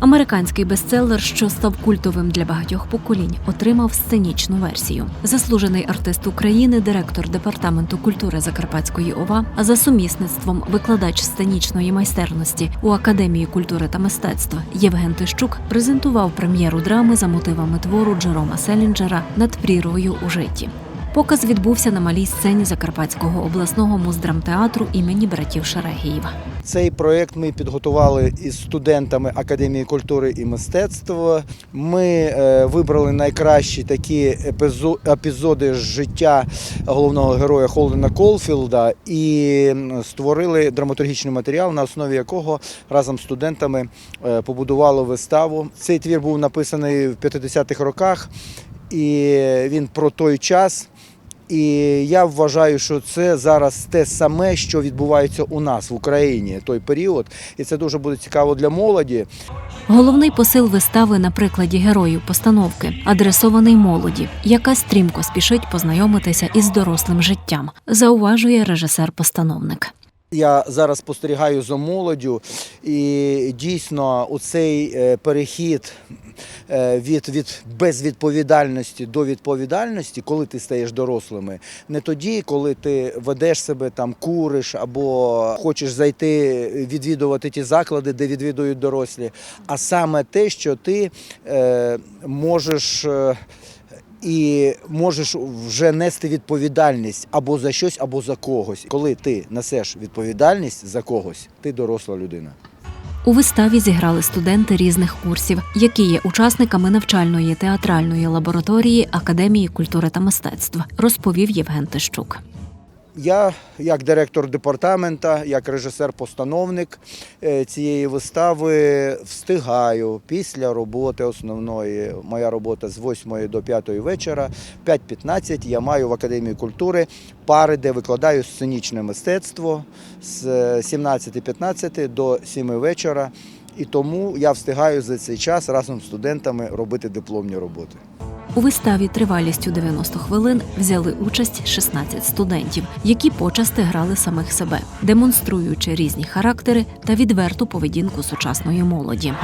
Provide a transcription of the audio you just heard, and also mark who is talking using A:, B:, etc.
A: Американський бестселер, що став культовим для багатьох поколінь, отримав сценічну версію. Заслужений артист України, директор департаменту культури Закарпатської ОВА, а за сумісництвом викладач сценічної майстерності у Академії культури та мистецтва Євген Тищук презентував прем'єру драми за мотивами твору Джерома Селінджера над прірвою у житті. Показ відбувся на малій сцені Закарпатського обласного муздрамтеатру імені братів Шерегіїв.
B: Цей проєкт ми підготували із студентами Академії культури і мистецтв. Ми е, вибрали найкращі такі епізо- епізоди з життя головного героя Холдена Колфілда і створили драматургічний матеріал, на основі якого разом з студентами е, побудували виставу. Цей твір був написаний в 50-х роках, і він про той час. І я вважаю, що це зараз те саме, що відбувається у нас в Україні той період, і це дуже буде цікаво для молоді.
A: Головний посил вистави на прикладі героїв постановки адресований молоді, яка стрімко спішить познайомитися із дорослим життям, зауважує режисер-постановник.
B: Я зараз спостерігаю за молоддю, і дійсно у цей е, перехід е, від, від безвідповідальності до відповідальності, коли ти стаєш дорослими, не тоді, коли ти ведеш себе там, куриш або хочеш зайти відвідувати ті заклади, де відвідують дорослі, а саме те, що ти е, можеш. І можеш вже нести відповідальність або за щось, або за когось. Коли ти несеш відповідальність за когось, ти доросла людина.
A: У виставі зіграли студенти різних курсів, які є учасниками навчальної театральної лабораторії Академії культури та мистецтв, розповів Євген Тищук.
B: Я, як директор департамента, як режисер-постановник е, цієї вистави, встигаю після роботи основної. Моя робота з 8 до 5 вечора, в 5.15 я маю в Академії культури пари, де викладаю сценічне мистецтво з 17.15 до 7 вечора. І тому я встигаю за цей час разом з студентами робити дипломні роботи.
A: У виставі тривалістю 90 хвилин взяли участь 16 студентів, які почасти грали самих себе, демонструючи різні характери та відверту поведінку сучасної молоді.